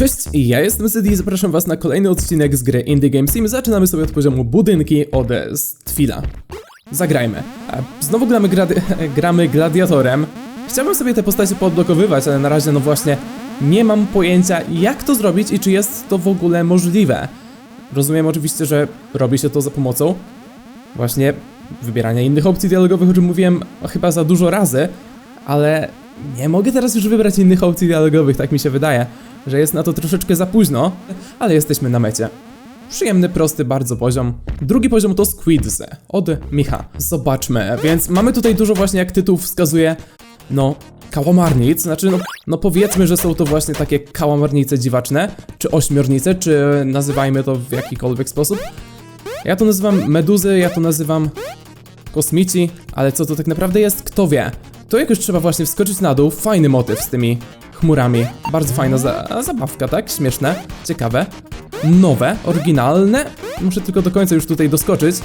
Cześć, ja jestem Zedy i zapraszam was na kolejny odcinek z gry Indie Game Sim. Zaczynamy sobie od poziomu budynki od Stwila. Zagrajmy. E, Znowu gramy, gramy gladiatorem. Chciałbym sobie te postacie podblokowywać, ale na razie no właśnie nie mam pojęcia jak to zrobić i czy jest to w ogóle możliwe. Rozumiem oczywiście, że robi się to za pomocą właśnie wybierania innych opcji dialogowych, o czym mówiłem chyba za dużo razy, ale nie mogę teraz już wybrać innych opcji dialogowych, tak mi się wydaje, że jest na to troszeczkę za późno, ale jesteśmy na mecie. Przyjemny, prosty bardzo poziom. Drugi poziom to Squids od Micha. Zobaczmy, więc mamy tutaj dużo właśnie jak tytuł wskazuje, no, kałamarnic, znaczy no, no powiedzmy, że są to właśnie takie kałamarnice dziwaczne, czy ośmiornice, czy nazywajmy to w jakikolwiek sposób. Ja to nazywam meduzy, ja to nazywam kosmici, ale co to tak naprawdę jest, kto wie. To jak już trzeba właśnie wskoczyć na dół, fajny motyw z tymi chmurami. Bardzo fajna za zabawka, tak? Śmieszne, ciekawe. Nowe, oryginalne. Muszę tylko do końca już tutaj doskoczyć.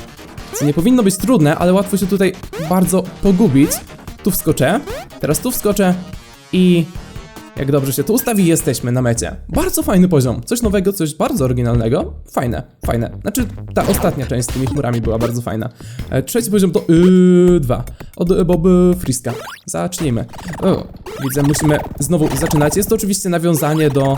Co nie powinno być trudne, ale łatwo się tutaj bardzo pogubić. Tu wskoczę, teraz tu wskoczę i jak dobrze się tu ustawi, jesteśmy na mecie. Bardzo fajny poziom. Coś nowego, coś bardzo oryginalnego. Fajne, fajne. Znaczy, ta ostatnia część z tymi chmurami była bardzo fajna. E, trzeci poziom to yy, dwa. Od y, Bob Friska. Zacznijmy. O, widzę, musimy znowu zaczynać. Jest to oczywiście nawiązanie do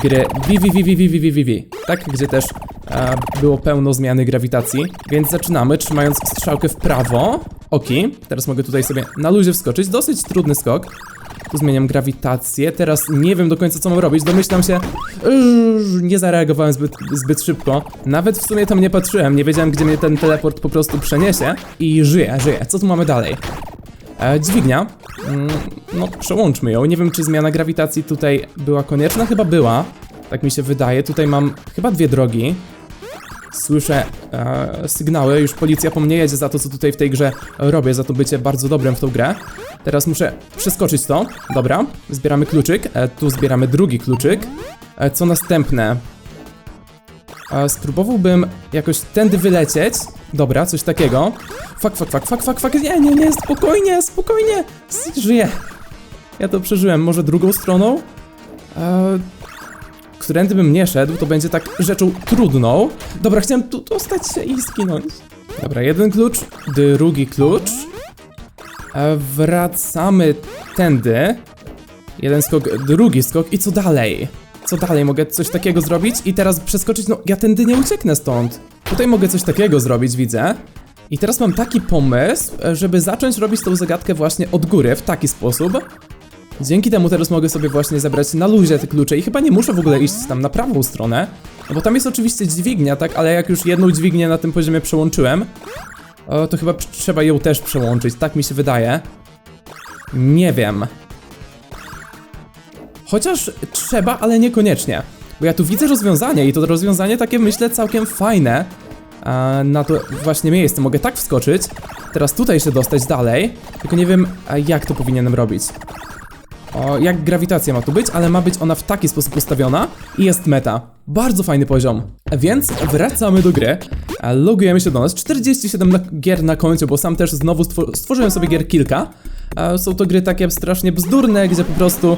gry VVVVVVVV, tak? Gdzie też e, było pełno zmiany grawitacji. Więc zaczynamy, trzymając strzałkę w prawo. Oki. Teraz mogę tutaj sobie na luzie wskoczyć. Dosyć trudny skok. Tu zmieniam grawitację. Teraz nie wiem do końca co mam robić. Domyślam się. Yy, nie zareagowałem zbyt, zbyt szybko. Nawet w sumie tam nie patrzyłem. Nie wiedziałem, gdzie mnie ten teleport po prostu przeniesie. I żyję, żyję. Co tu mamy dalej? E, dźwignia. Mm, no, przełączmy ją. Nie wiem, czy zmiana grawitacji tutaj była konieczna. Chyba była. Tak mi się wydaje. Tutaj mam chyba dwie drogi. Słyszę e, sygnały, już policja po mnie jedzie za to, co tutaj w tej grze robię, za to bycie bardzo dobrym w tą grę. Teraz muszę przeskoczyć to. Dobra, zbieramy kluczyk. E, tu zbieramy drugi kluczyk. E, co następne? E, spróbowałbym jakoś tędy wylecieć. Dobra, coś takiego. Fuck, fuck, fuck, fuck, fuck, fuck. Nie, nie, nie, spokojnie, spokojnie. Żyję. Ja to przeżyłem. Może drugą stroną? E, którędy bym nie szedł, to będzie tak rzeczą trudną. Dobra, chciałem tu dostać się i skinąć. Dobra, jeden klucz, drugi klucz. E, wracamy tędy. Jeden skok, drugi skok i co dalej? Co dalej? Mogę coś takiego zrobić i teraz przeskoczyć? No, ja tędy nie ucieknę stąd. Tutaj mogę coś takiego zrobić, widzę. I teraz mam taki pomysł, e, żeby zacząć robić tą zagadkę właśnie od góry, w taki sposób, Dzięki temu teraz mogę sobie właśnie zebrać na luzie te klucze i chyba nie muszę w ogóle iść tam na prawą stronę, no bo tam jest oczywiście dźwignia, tak, ale jak już jedną dźwignię na tym poziomie przełączyłem, to chyba trzeba ją też przełączyć, tak mi się wydaje. Nie wiem. Chociaż trzeba, ale niekoniecznie. Bo ja tu widzę rozwiązanie i to rozwiązanie takie myślę całkiem fajne. A, na to właśnie miejsce mogę tak wskoczyć. Teraz tutaj się dostać dalej. Tylko nie wiem, jak to powinienem robić. O, jak grawitacja ma tu być, ale ma być ona w taki sposób ustawiona i jest meta. Bardzo fajny poziom. Więc wracamy do gry. E, Logujemy się do nas. 47 na gier na koncie, bo sam też znowu stwor stworzyłem sobie gier kilka. E, Są to gry takie strasznie bzdurne, gdzie po prostu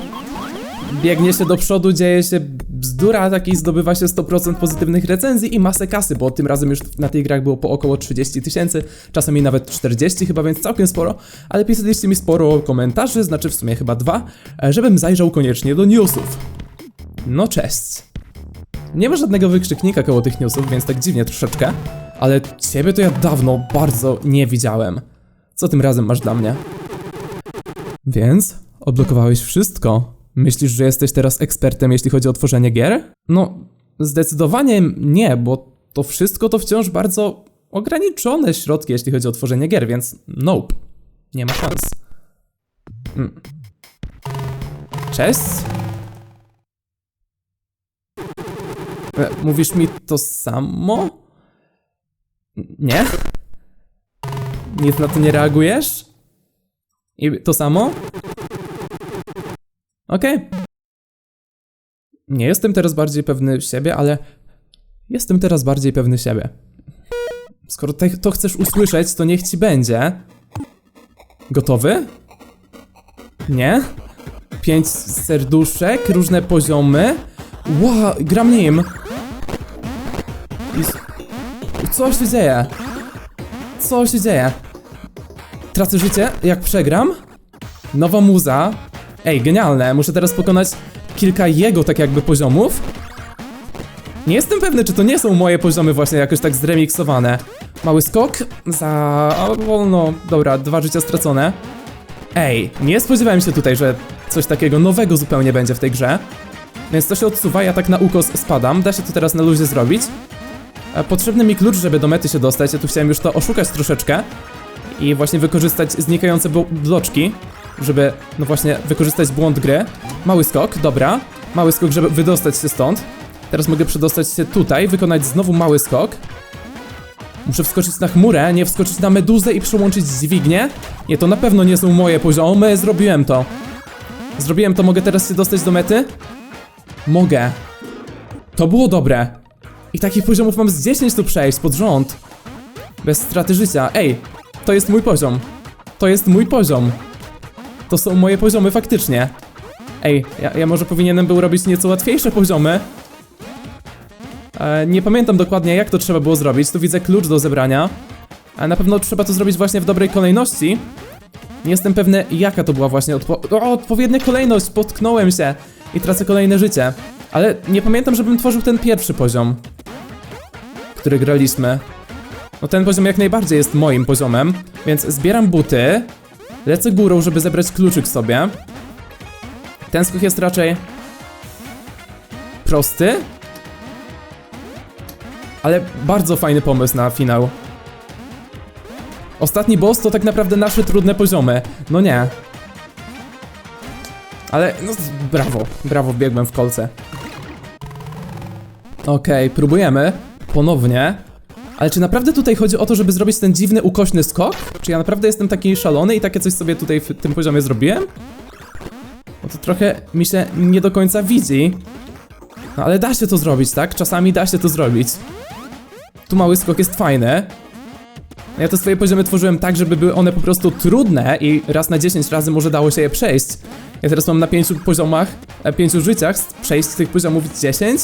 biegnie się do przodu, dzieje się bzdura, takiej zdobywa się 100% pozytywnych recenzji i masę kasy, bo tym razem już na tych grach było po około 30 tysięcy, czasami nawet 40 chyba, więc całkiem sporo, ale pisaliście mi sporo komentarzy, znaczy w sumie chyba dwa, e, żebym zajrzał koniecznie do newsów. No cześć. Nie ma żadnego wykrzyknika koło tych newsów, więc tak dziwnie troszeczkę, ale ciebie to ja dawno bardzo nie widziałem. Co tym razem masz dla mnie? Więc odblokowałeś wszystko. Myślisz, że jesteś teraz ekspertem, jeśli chodzi o tworzenie gier? No, zdecydowanie nie, bo to wszystko to wciąż bardzo ograniczone środki, jeśli chodzi o tworzenie gier, więc nope. Nie ma szans. Mm. Cześć? E, Mówisz mi to samo? Nie? Nic na to nie reagujesz? I to samo? Okej. Nie jestem teraz bardziej pewny siebie, ale jestem teraz bardziej pewny siebie. Skoro te, to chcesz usłyszeć, to niech ci będzie. Gotowy? Nie? Pięć serduszek, różne poziomy. Ła, gram nim. Co się dzieje? Co się dzieje? Tracę życie, jak przegram? Nowa muza. Ej, genialne. Muszę teraz pokonać kilka jego tak jakby poziomów. Nie jestem pewny, czy to nie są moje poziomy właśnie jakoś tak zremiksowane. Mały skok za... wolno. Dobra, dwa życia stracone. Ej, nie spodziewałem się tutaj, że coś takiego nowego zupełnie będzie w tej grze. Więc to się odsuwa, ja tak na ukos spadam. Da się to teraz na luzie zrobić. E, Potrzebny mi klucz, żeby do mety się dostać. Ja tu chciałem już to oszukać troszeczkę. I właśnie wykorzystać znikające blo- bloczki, żeby, no właśnie, wykorzystać błąd gry. Mały skok, dobra. Mały skok, żeby wydostać się stąd. Teraz mogę przedostać się tutaj, wykonać znowu mały skok. Muszę wskoczyć na chmurę, nie wskoczyć na meduzę i przełączyć dźwignię. Nie, to na pewno nie są moje poziomy, zrobiłem to. Zrobiłem to, mogę teraz się dostać do mety? Mogę. To było dobre. I takich poziomów mam z 10 tu przejść pod rząd. Bez straty życia. Ej, to jest mój poziom. To jest mój poziom. To są moje poziomy faktycznie. Ej, ja, ja może powinienem był robić nieco łatwiejsze poziomy. E, nie pamiętam dokładnie jak to trzeba było zrobić. Tu widzę klucz do zebrania. A na pewno trzeba to zrobić właśnie w dobrej kolejności. Nie jestem pewny jaka to była właśnie odpo o, odpowiednia kolejność. Potknąłem się i tracę kolejne życie. Ale nie pamiętam, żebym tworzył ten pierwszy poziom, który graliśmy. No ten poziom jak najbardziej jest moim poziomem, więc zbieram buty, lecę górą, żeby zebrać kluczyk sobie. Ten skok jest raczej prosty, ale bardzo fajny pomysł na finał. Ostatni boss to tak naprawdę nasze trudne poziomy. No nie. Ale no brawo, brawo, biegłem w kolce. Okej, próbujemy ponownie. Ale czy naprawdę tutaj chodzi o to, żeby zrobić ten dziwny, ukośny skok? Czy ja naprawdę jestem taki szalony i takie coś sobie tutaj w tym poziomie zrobiłem? No to trochę mi się nie do końca widzi. No ale da się to zrobić, tak? Czasami da się to zrobić. Tu mały skok jest fajny. Ja te swoje poziomy tworzyłem tak, żeby były one po prostu trudne i raz na 10 razy może dało się je przejść. Ja teraz mam na 5 poziomach, e, 5 życiach przejść z tych poziomów 10.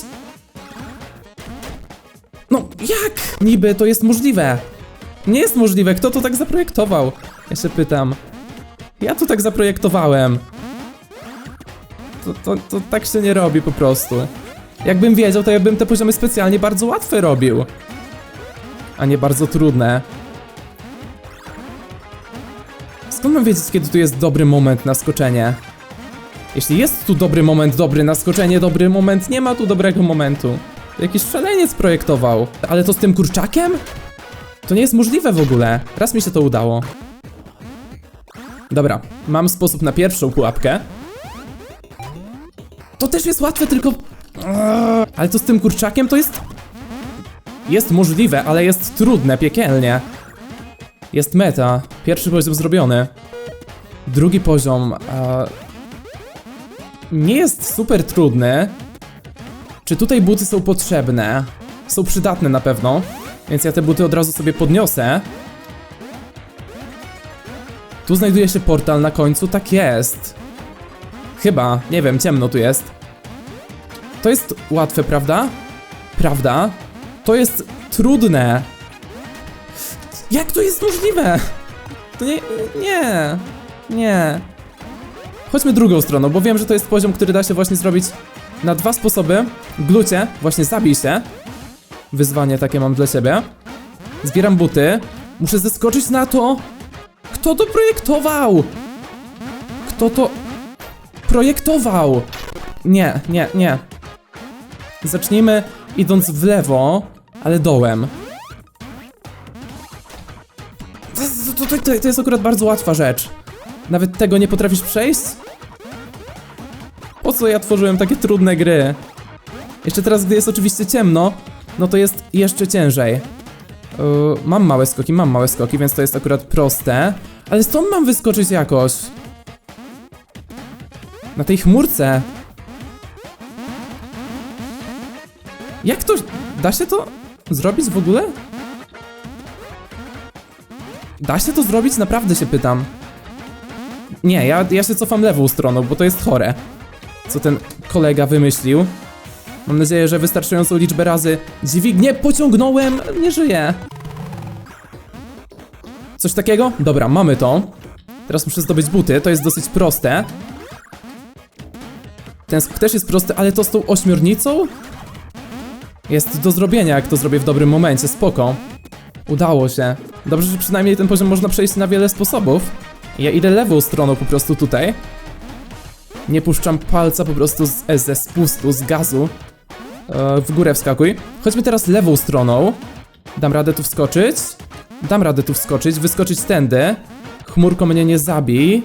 No jak niby to jest możliwe? Nie jest możliwe, kto to tak zaprojektował? Ja się pytam. Ja to tak zaprojektowałem. To, to, to tak się nie robi po prostu. Jakbym wiedział, to ja bym te poziomy specjalnie bardzo łatwe robił. A nie bardzo trudne. Skąd mam wiedzieć, kiedy tu jest dobry moment na skoczenie? Jeśli jest tu dobry moment, dobry na skoczenie, dobry moment, nie ma tu dobrego momentu. Jakiś szaleniec projektował. Ale to z tym kurczakiem? To nie jest możliwe w ogóle. Raz mi się to udało. Dobra, mam sposób na pierwszą pułapkę. To też jest łatwe, tylko... Ale to z tym kurczakiem to jest... Jest możliwe, ale jest trudne, piekielnie. Jest meta. Pierwszy poziom zrobiony. Drugi poziom... E... Nie jest super trudny. Czy tutaj buty są potrzebne? Są przydatne na pewno. Więc ja te buty od razu sobie podniosę. Tu znajduje się portal na końcu, tak jest. Chyba, nie wiem, ciemno tu jest. To jest łatwe, prawda? Prawda? To jest trudne. Jak to jest możliwe? To nie, nie, nie. Chodźmy drugą stroną, bo wiem, że to jest poziom, który da się właśnie zrobić na dwa sposoby. Glucie, właśnie zabij się. Wyzwanie takie mam dla ciebie. Zbieram buty. Muszę zeskoczyć na to. Kto to projektował? Kto to projektował? Nie, nie, nie. Zacznijmy idąc w lewo, ale dołem. To, to, to, to jest akurat bardzo łatwa rzecz. Nawet tego nie potrafisz przejść? Po co ja tworzyłem takie trudne gry? Jeszcze teraz, gdy jest oczywiście ciemno, no to jest jeszcze ciężej. Yy, mam małe skoki, mam małe skoki, więc to jest akurat proste. Ale stąd mam wyskoczyć jakoś. Na tej chmurce. Jak to... Da się to zrobić w ogóle? Da się to zrobić? Naprawdę się pytam. Nie, ja, ja się cofam lewą stroną, bo to jest chore. Co ten kolega wymyślił. Mam nadzieję, że wystarczającą liczbę razy dźwignię pociągnąłem, nie żyję. Coś takiego? Dobra, mamy to. Teraz muszę zdobyć buty, to jest dosyć proste. Ten skok też jest prosty, ale to z tą ośmiornicą? Jest do zrobienia, jak to zrobię w dobrym momencie, spoko. Udało się. Dobrze, że przynajmniej ten poziom można przejść na wiele sposobów. Ja idę lewą stroną po prostu tutaj. Nie puszczam palca po prostu z, e, ze spustu, z gazu. E, w górę wskakuj. Chodźmy teraz lewą stroną. Dam radę tu wskoczyć. Dam radę tu wskoczyć, wyskoczyć tędy. Chmurko mnie nie zabij.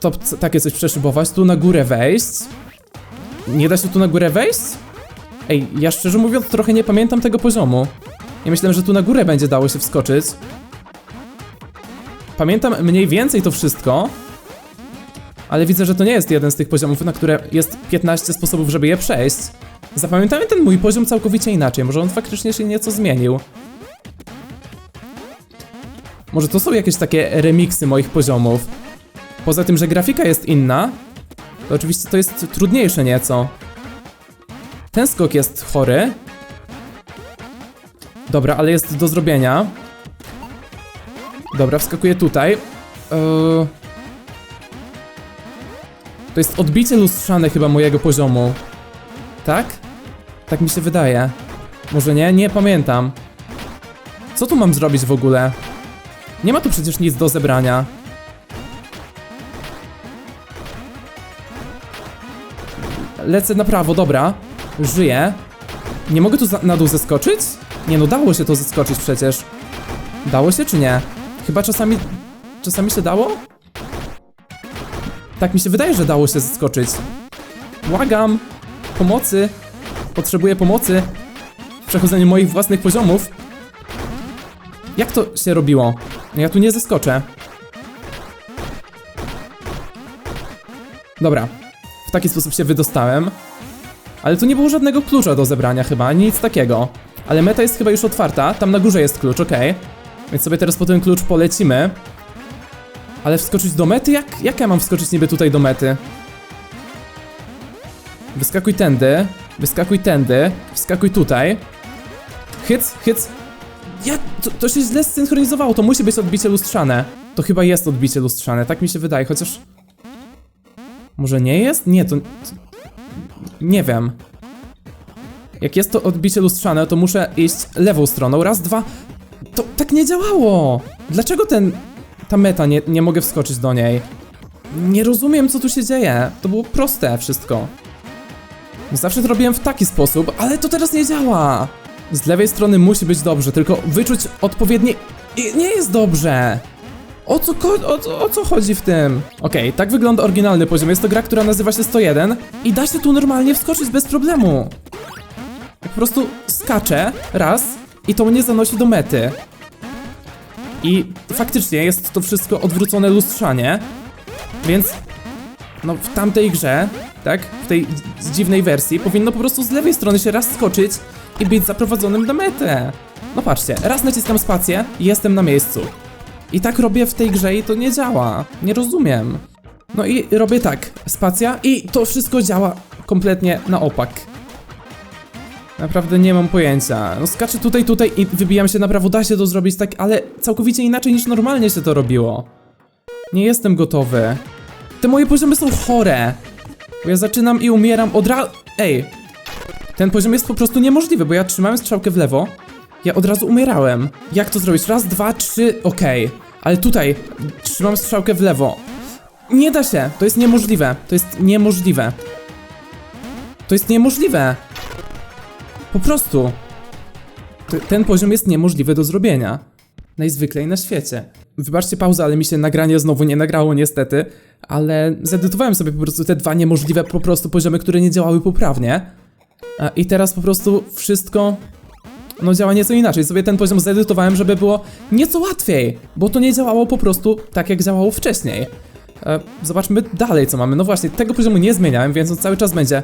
To takie coś przeszybować. Tu na górę wejść. Nie da się tu na górę wejść? Ej, ja szczerze mówiąc trochę nie pamiętam tego poziomu. Ja myślałem, że tu na górę będzie dało się wskoczyć. Pamiętam mniej więcej to wszystko. Ale widzę, że to nie jest jeden z tych poziomów, na które jest 15 sposobów, żeby je przejść. Zapamiętałem ten mój poziom całkowicie inaczej. Może on faktycznie się nieco zmienił. Może to są jakieś takie remiksy moich poziomów. Poza tym, że grafika jest inna, to oczywiście to jest trudniejsze nieco. Ten skok jest chory. Dobra, ale jest do zrobienia. Dobra, wskakuję tutaj. Eee... To jest odbicie lustrzane chyba mojego poziomu. Tak? Tak mi się wydaje. Może nie? Nie pamiętam. Co tu mam zrobić w ogóle? Nie ma tu przecież nic do zebrania. Lecę na prawo, dobra. Żyję. Nie mogę tu na dół zeskoczyć? Nie no, dało się to zeskoczyć przecież. Dało się czy nie? Chyba czasami... Czasami się dało? Tak mi się wydaje, że dało się zeskoczyć. Błagam! Pomocy! Potrzebuję pomocy w przechodzeniu moich własnych poziomów. Jak to się robiło? Ja tu nie zeskoczę. Dobra. W taki sposób się wydostałem. Ale tu nie było żadnego klucza do zebrania chyba, nic takiego. Ale meta jest chyba już otwarta, tam na górze jest klucz, okej. Więc sobie teraz po ten klucz polecimy. Ale wskoczyć do mety? Jak, jak ja mam wskoczyć niby tutaj do mety? Wyskakuj tędy, wyskakuj tędy, wskakuj tutaj. Hyc, hyc. Ja, to, to się źle zsynchronizowało, to musi być odbicie lustrzane. To chyba jest odbicie lustrzane, tak mi się wydaje, chociaż... Może nie jest? Nie, to... to... Nie wiem. Jak jest to odbicie lustrzane, to muszę iść lewą stroną. Raz, dwa... To tak nie działało! Dlaczego ten... Ta meta, nie, nie mogę wskoczyć do niej? Nie rozumiem, co tu się dzieje. To było proste wszystko. Zawsze to robiłem w taki sposób, ale to teraz nie działa. Z lewej strony musi być dobrze, tylko wyczuć odpowiednie... I nie jest dobrze. O co, o, co- o co chodzi w tym? Okej, tak wygląda oryginalny poziom. Jest to gra, która nazywa się 101 i da się tu normalnie wskoczyć bez problemu. Po prostu skaczę raz i to mnie zanosi do mety. I faktycznie jest to wszystko odwrócone lustrzanie, więc no w tamtej grze, tak, w tej dz- dziwnej wersji, powinno po prostu z lewej strony się raz skoczyć i być zaprowadzonym na metę. No patrzcie, raz naciskam spację i jestem na miejscu. I tak robię w tej grze i to nie działa. Nie rozumiem. No i robię tak, spacja i to wszystko działa kompletnie na opak. Naprawdę nie mam pojęcia. No skaczę tutaj, tutaj i wybijam się na prawo, da się to zrobić tak, ale całkowicie inaczej niż normalnie się to robiło. Nie jestem gotowy. Te moje poziomy są chore. Bo ja zaczynam i umieram od razu. Ej. Ten poziom jest po prostu niemożliwy, bo ja trzymałem strzałkę w lewo. Ja od razu umierałem. Jak to zrobić? Raz, dwa, trzy, okej. Ale tutaj trzymam strzałkę w lewo. Nie da się. To jest niemożliwe. To jest niemożliwe. To jest niemożliwe. Po prostu. Ten poziom jest niemożliwy do zrobienia. Najzwyklej na świecie. Wybaczcie pauzę, ale mi się nagranie znowu nie nagrało niestety, ale zedytowałem sobie po prostu te dwa niemożliwe po prostu poziomy, które nie działały poprawnie. A, I teraz po prostu wszystko no działa nieco inaczej. Sobie ten poziom zedytowałem, żeby było nieco łatwiej, bo to nie działało po prostu tak, jak działało wcześniej. E, zobaczmy dalej, co mamy. No właśnie, tego poziomu nie zmieniałem, więc on cały czas będzie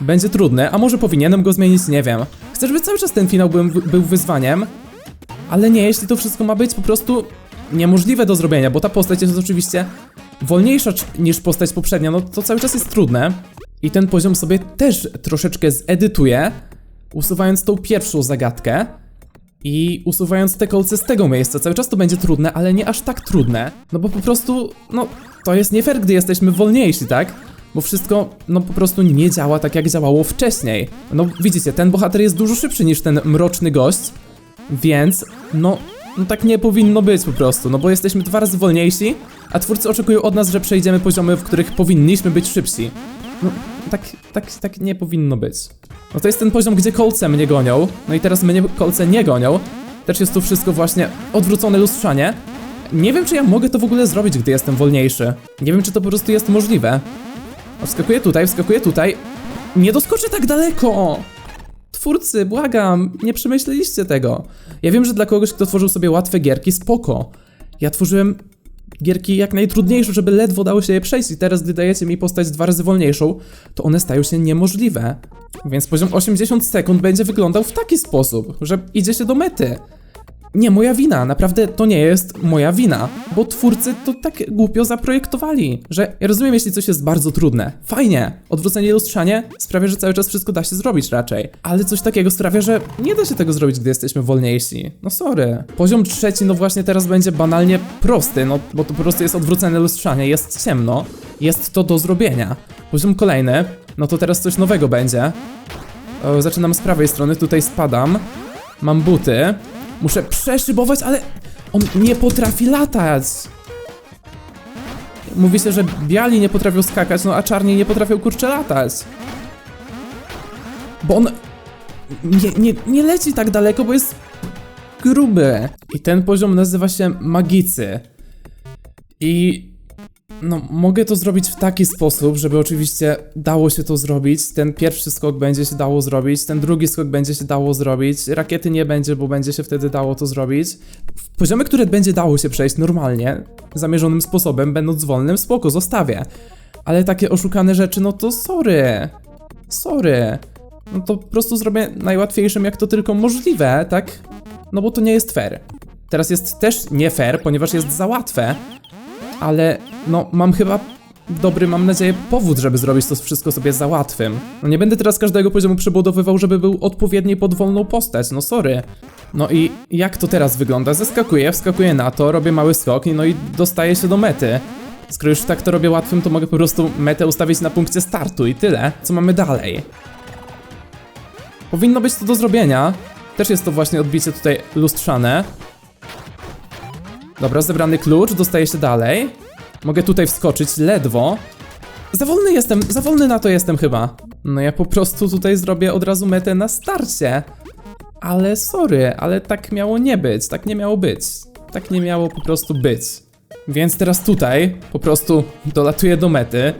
będzie trudny, a może powinienem go zmienić, nie wiem. Chcę, żeby cały czas ten finał był, był wyzwaniem, ale nie, jeśli to wszystko ma być po prostu niemożliwe do zrobienia, bo ta postać jest oczywiście wolniejsza niż postać poprzednia, no to cały czas jest trudne. I ten poziom sobie też troszeczkę zedytuję, usuwając tą pierwszą zagadkę i usuwając te kolce z tego miejsca. Cały czas to będzie trudne, ale nie aż tak trudne, no bo po prostu, no, to jest nie fair, gdy jesteśmy wolniejsi, tak? Bo wszystko, no po prostu nie działa tak, jak działało wcześniej. No widzicie, ten bohater jest dużo szybszy niż ten mroczny gość, więc, no, no tak nie powinno być po prostu, no bo jesteśmy dwa razy wolniejsi, a twórcy oczekują od nas, że przejdziemy poziomy, w których powinniśmy być szybsi. No, tak, tak, tak nie powinno być. No to jest ten poziom, gdzie kolce mnie gonią, no i teraz mnie kolce nie gonią. Też jest tu wszystko właśnie odwrócone lustrzanie. Nie wiem, czy ja mogę to w ogóle zrobić, gdy jestem wolniejszy. Nie wiem, czy to po prostu jest możliwe. Wskakuję tutaj, wskakuję tutaj. Nie doskoczę tak daleko! Twórcy, błagam, nie przemyśleliście tego. Ja wiem, że dla kogoś, kto tworzył sobie łatwe gierki, spoko. Ja tworzyłem gierki jak najtrudniejsze, żeby ledwo dało się je przejść i teraz, gdy dajecie mi postać dwa razy wolniejszą, to one stają się niemożliwe. Więc poziom 80 sekund będzie wyglądał w taki sposób, że idzie się do mety. Nie moja wina, naprawdę to nie jest moja wina, bo twórcy to tak głupio zaprojektowali, że ja rozumiem, jeśli coś jest bardzo trudne. Fajnie, odwrócenie lustrzanie sprawia, że cały czas wszystko da się zrobić raczej, ale coś takiego sprawia, że nie da się tego zrobić, gdy jesteśmy wolniejsi. No sorry. Poziom trzeci, no właśnie teraz będzie banalnie prosty, no bo to po prostu jest odwrócone lustrzanie, jest ciemno, jest to do zrobienia. Poziom kolejny, no to teraz coś nowego będzie. O, zaczynam z prawej strony, tutaj spadam. Mam buty. Muszę przeszybować, ale on nie potrafi latać. Mówi się, że biali nie potrafią skakać, no a czarni nie potrafią kurczę latać. Bo on nie, nie, nie leci tak daleko, bo jest gruby. I ten poziom nazywa się Magicy. I no, mogę to zrobić w taki sposób, żeby oczywiście dało się to zrobić. Ten pierwszy skok będzie się dało zrobić, ten drugi skok będzie się dało zrobić. Rakiety nie będzie, bo będzie się wtedy dało to zrobić. W poziomy, które będzie dało się przejść normalnie, zamierzonym sposobem, będąc wolnym, spoko, zostawię. Ale takie oszukane rzeczy, no to sorry. Sorry. No to po prostu zrobię najłatwiejszym, jak to tylko możliwe, tak? No bo to nie jest fair. Teraz jest też nie fair, ponieważ jest za łatwe ale no mam chyba dobry, mam nadzieję, powód, żeby zrobić to wszystko sobie za łatwym. No nie będę teraz każdego poziomu przebudowywał, żeby był odpowiedni pod wolną postać, no sorry. No i jak to teraz wygląda? Zeskakuję, wskakuję na to, robię mały skok, no i dostaję się do mety. Skoro już tak to robię łatwym, to mogę po prostu metę ustawić na punkcie startu i tyle. Co mamy dalej? Powinno być to do zrobienia. Też jest to właśnie odbicie tutaj lustrzane. Dobra, zebrany klucz, dostaję się dalej. Mogę tutaj wskoczyć ledwo. Za wolny jestem, za wolny na to jestem chyba. No ja po prostu tutaj zrobię od razu metę na starcie. Ale sorry, ale tak miało nie być, tak nie miało być. Tak nie miało po prostu być. Więc teraz tutaj po prostu dolatuję do mety.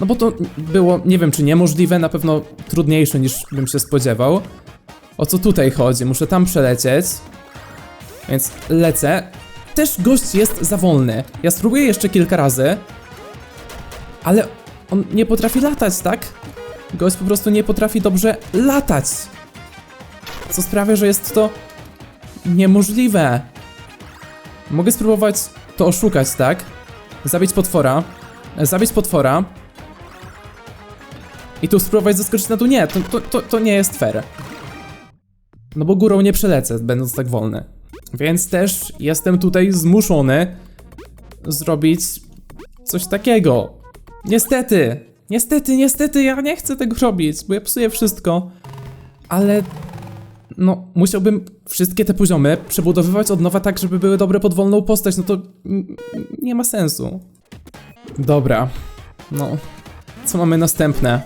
No bo to było, nie wiem czy niemożliwe, na pewno trudniejsze niż bym się spodziewał. O co tutaj chodzi? Muszę tam przelecieć. Więc lecę. Też gość jest za wolny. Ja spróbuję jeszcze kilka razy. Ale on nie potrafi latać, tak? Gość po prostu nie potrafi dobrze latać. Co sprawia, że jest to niemożliwe. Mogę spróbować to oszukać, tak? Zabić potwora. Zabić potwora. I tu spróbować zaskoczyć na tu. Nie, to, to, to, to nie jest fair. No bo górą nie przelecę, będąc tak wolny. Więc też jestem tutaj zmuszony zrobić coś takiego. Niestety, niestety, niestety, ja nie chcę tego robić, bo ja psuję wszystko. Ale no, musiałbym wszystkie te poziomy przebudowywać od nowa tak, żeby były dobre pod wolną postać, no to nie ma sensu. Dobra, no, co mamy następne?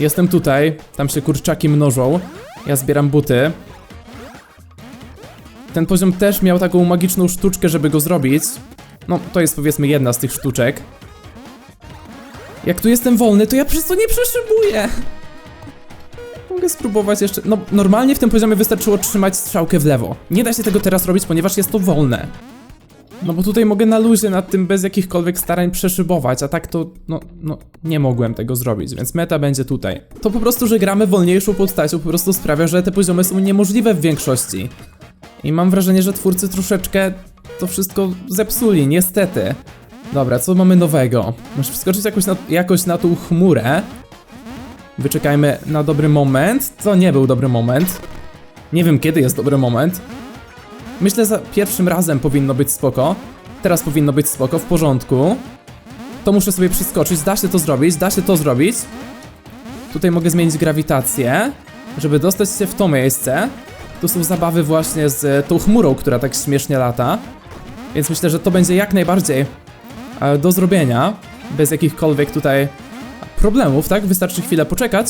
Jestem tutaj, tam się kurczaki mnożą, ja zbieram buty. Ten poziom też miał taką magiczną sztuczkę, żeby go zrobić. No, to jest powiedzmy jedna z tych sztuczek. Jak tu jestem wolny, to ja przez to nie przeszybuję. Mogę spróbować jeszcze. No, normalnie w tym poziomie wystarczyło trzymać strzałkę w lewo. Nie da się tego teraz robić, ponieważ jest to wolne. No bo tutaj mogę na luzie nad tym bez jakichkolwiek starań przeszybować, a tak to, no, no, nie mogłem tego zrobić, więc meta będzie tutaj. To po prostu, że gramy wolniejszą postacią po prostu sprawia, że te poziomy są niemożliwe w większości. I mam wrażenie, że twórcy troszeczkę to wszystko zepsuli, niestety. Dobra, co mamy nowego? Muszę wskoczyć jakoś na, jakoś na tą chmurę. Wyczekajmy na dobry moment. To nie był dobry moment. Nie wiem kiedy jest dobry moment. Myślę, za pierwszym razem powinno być spoko. Teraz powinno być spoko, w porządku. To muszę sobie przeskoczyć. Da się to zrobić, da się to zrobić. Tutaj mogę zmienić grawitację, żeby dostać się w to miejsce. Tu są zabawy właśnie z tą chmurą, która tak śmiesznie lata. Więc myślę, że to będzie jak najbardziej e, do zrobienia. Bez jakichkolwiek tutaj problemów, tak? Wystarczy chwilę poczekać.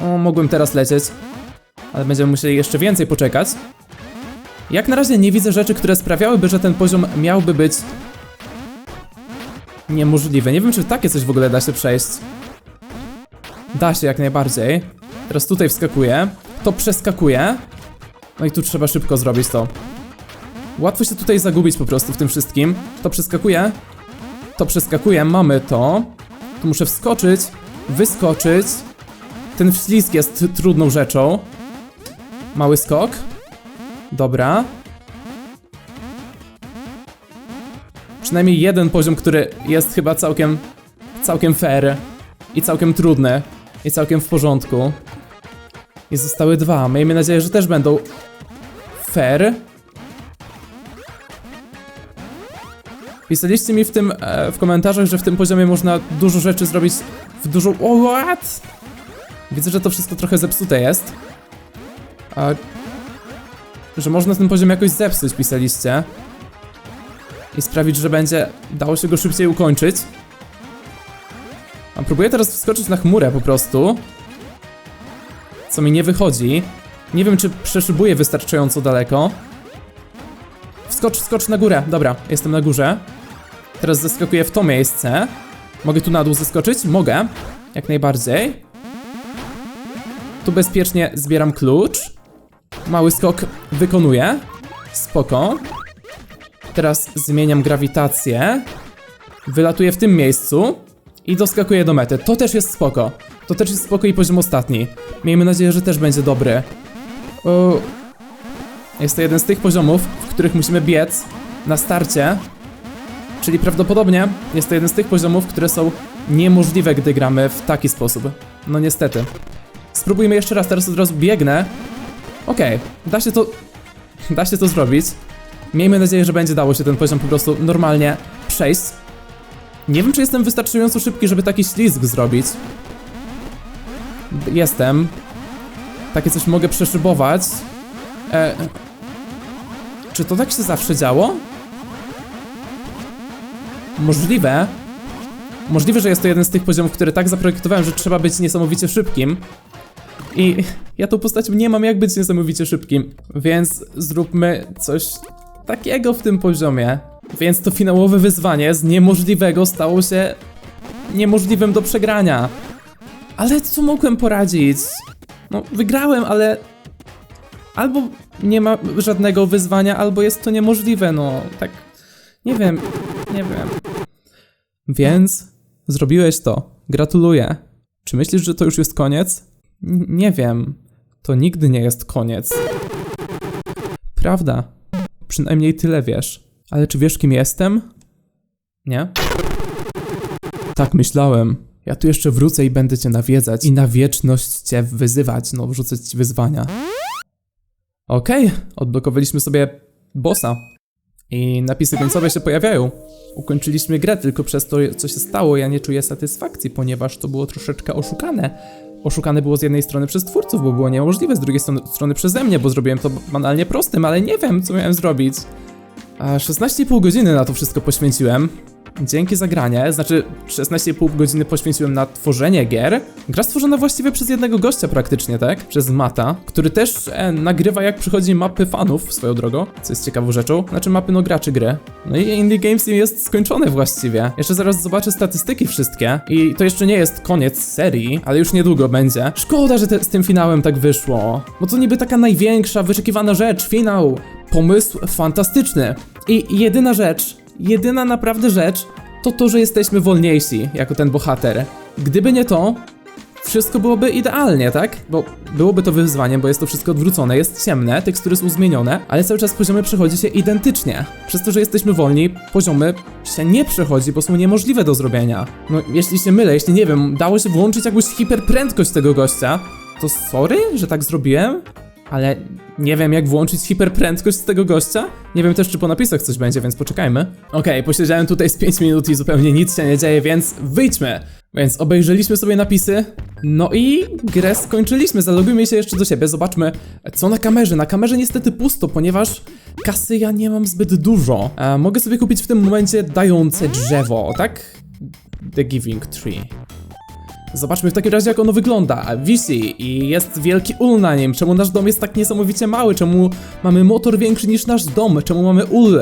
O, mogłem teraz lecieć. Ale będziemy musieli jeszcze więcej poczekać. Jak na razie nie widzę rzeczy, które sprawiałyby, że ten poziom miałby być niemożliwy. Nie wiem, czy takie coś w ogóle da się przejść. Da się jak najbardziej. Teraz tutaj wskakuje. To przeskakuje. No i tu trzeba szybko zrobić to. Łatwo się tutaj zagubić po prostu w tym wszystkim. To przeskakuje. To przeskakuje, mamy to. Tu muszę wskoczyć, wyskoczyć. Ten wślizg jest trudną rzeczą. Mały skok. Dobra. Przynajmniej jeden poziom, który jest chyba całkiem, całkiem fair. I całkiem trudny. I całkiem w porządku. I zostały dwa. Miejmy nadzieję, że też będą fair. Pisaliście mi w tym, e, w komentarzach, że w tym poziomie można dużo rzeczy zrobić w dużo... O, what? Widzę, że to wszystko trochę zepsute jest. A, że można ten poziom jakoś zepsuć, pisaliście. I sprawić, że będzie dało się go szybciej ukończyć. A próbuję teraz wskoczyć na chmurę po prostu. Co mi nie wychodzi. Nie wiem, czy przeszybuję wystarczająco daleko. Wskocz, wskocz na górę. Dobra, jestem na górze. Teraz zeskakuję w to miejsce. Mogę tu na dół zeskoczyć? Mogę. Jak najbardziej. Tu bezpiecznie zbieram klucz. Mały skok wykonuję. Spoko. Teraz zmieniam grawitację. Wylatuję w tym miejscu. I doskakuję do mety. To też jest spoko. To też jest spoko i poziom ostatni. Miejmy nadzieję, że też będzie dobry. O... Jest to jeden z tych poziomów, w których musimy biec na starcie. Czyli prawdopodobnie jest to jeden z tych poziomów, które są niemożliwe, gdy gramy w taki sposób. No niestety. Spróbujmy jeszcze raz, teraz od razu biegnę. Okej, da się to... Da się to zrobić. Miejmy nadzieję, że będzie dało się ten poziom po prostu normalnie przejść. Nie wiem, czy jestem wystarczająco szybki, żeby taki ślizg zrobić. Jestem. Takie coś mogę przeszybować. E... Czy to tak się zawsze działo? Możliwe. Możliwe, że jest to jeden z tych poziomów, które tak zaprojektowałem, że trzeba być niesamowicie szybkim. I ja tą postacią nie mam jak być niesamowicie szybkim, więc zróbmy coś takiego w tym poziomie. Więc to finałowe wyzwanie z niemożliwego stało się niemożliwym do przegrania. Ale co mogłem poradzić? No, wygrałem, ale albo nie ma żadnego wyzwania, albo jest to niemożliwe, no tak. Nie wiem, nie wiem. Więc zrobiłeś to. Gratuluję. Czy myślisz, że to już jest koniec? N- nie wiem. To nigdy nie jest koniec. Prawda. Przynajmniej tyle wiesz. Ale czy wiesz, kim jestem? Nie? Tak myślałem. Ja tu jeszcze wrócę i będę cię nawiedzać i na wieczność cię wyzywać, no wrzucać ci wyzwania. Okej, odblokowaliśmy sobie bossa. I napisy końcowe się pojawiają. Ukończyliśmy grę, tylko przez to, co się stało, ja nie czuję satysfakcji, ponieważ to było troszeczkę oszukane. Oszukane było z jednej strony przez twórców, bo było niemożliwe, z drugiej strony, strony przeze mnie, bo zrobiłem to banalnie prostym, ale nie wiem, co miałem zrobić. A 16,5 godziny na to wszystko poświęciłem. Dzięki za granie, znaczy 16,5 godziny poświęciłem na tworzenie gier. Gra stworzona właściwie przez jednego gościa praktycznie, tak? Przez Mata, który też e, nagrywa jak przychodzi mapy fanów swoją drogą, co jest ciekawą rzeczą. Znaczy mapy no graczy gry. No i Indie Games jest skończone właściwie. Jeszcze zaraz zobaczę statystyki wszystkie i to jeszcze nie jest koniec serii, ale już niedługo będzie. Szkoda, że te, z tym finałem tak wyszło. Bo to niby taka największa, wyczekiwana rzecz, finał. Pomysł fantastyczny. I jedyna rzecz, jedyna naprawdę rzecz, to to, że jesteśmy wolniejsi jako ten bohater. Gdyby nie to, wszystko byłoby idealnie, tak? Bo byłoby to wyzwanie, bo jest to wszystko odwrócone, jest ciemne, tekstury są zmienione, ale cały czas poziomy przechodzi się identycznie. Przez to, że jesteśmy wolni, poziomy się nie przechodzi, bo są niemożliwe do zrobienia. No, jeśli się mylę, jeśli nie wiem, dało się włączyć jakąś hiperprędkość tego gościa, to sorry, że tak zrobiłem? Ale nie wiem, jak włączyć hiperprędkość z tego gościa. Nie wiem też, czy po napisach coś będzie, więc poczekajmy. Okej, posiedziałem tutaj z 5 minut i zupełnie nic się nie dzieje, więc wyjdźmy! Więc obejrzeliśmy sobie napisy, no i grę skończyliśmy. Zalogujmy się jeszcze do siebie, zobaczmy, co na kamerze. Na kamerze niestety pusto, ponieważ kasy ja nie mam zbyt dużo. A mogę sobie kupić w tym momencie dające drzewo, tak? The Giving Tree. Zobaczmy w takim razie, jak ono wygląda. Wisi i jest wielki ul na nim. Czemu nasz dom jest tak niesamowicie mały? Czemu mamy motor większy niż nasz dom? Czemu mamy ul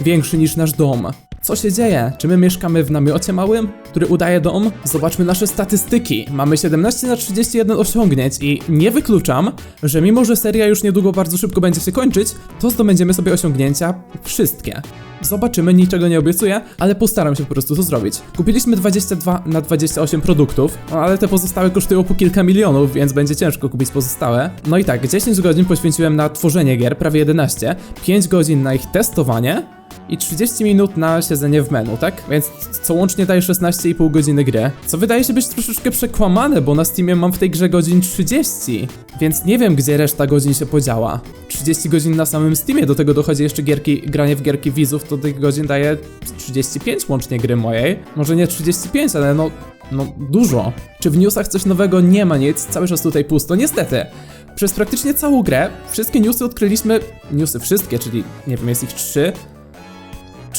większy niż nasz dom? Co się dzieje? Czy my mieszkamy w namiocie małym, który udaje dom? Zobaczmy nasze statystyki. Mamy 17 na 31 osiągnięć i nie wykluczam, że mimo, że seria już niedługo bardzo szybko będzie się kończyć, to zdobędziemy sobie osiągnięcia wszystkie. Zobaczymy, niczego nie obiecuję, ale postaram się po prostu to zrobić. Kupiliśmy 22 na 28 produktów, no ale te pozostałe kosztują po kilka milionów, więc będzie ciężko kupić pozostałe. No i tak, 10 godzin poświęciłem na tworzenie gier, prawie 11, 5 godzin na ich testowanie i 30 minut na siedzenie w menu, tak? Więc co łącznie daje 16,5 godziny gry. Co wydaje się być troszeczkę przekłamane, bo na Steamie mam w tej grze godzin 30. Więc nie wiem, gdzie reszta godzin się podziała. 30 godzin na samym Steamie, do tego dochodzi jeszcze gierki, granie w gierki widzów, to tych godzin daje 35 łącznie gry mojej. Może nie 35, ale no, no dużo. Czy w newsach coś nowego? Nie ma nic, cały czas tutaj pusto, niestety. Przez praktycznie całą grę wszystkie newsy odkryliśmy, newsy wszystkie, czyli nie wiem, jest ich 3,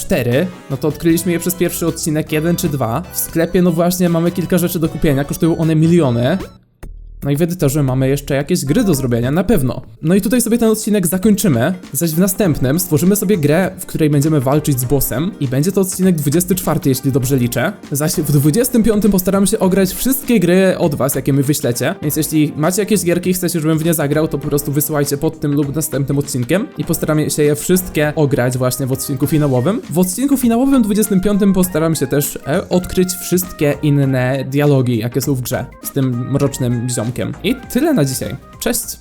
4, no to odkryliśmy je przez pierwszy odcinek, jeden czy dwa. W sklepie, no właśnie, mamy kilka rzeczy do kupienia, kosztują one miliony. No i w edytorze mamy jeszcze jakieś gry do zrobienia, na pewno. No i tutaj sobie ten odcinek zakończymy, zaś w następnym stworzymy sobie grę, w której będziemy walczyć z bossem i będzie to odcinek 24, jeśli dobrze liczę. Zaś w 25 postaram się ograć wszystkie gry od was, jakie mi wyślecie, więc jeśli macie jakieś gierki i chcecie, żebym w nie zagrał, to po prostu wysyłajcie pod tym lub następnym odcinkiem i postaram się je wszystkie ograć właśnie w odcinku finałowym. W odcinku finałowym 25 postaram się też e, odkryć wszystkie inne dialogi, jakie są w grze z tym mrocznym I tyle na dzisiaj. Cześć!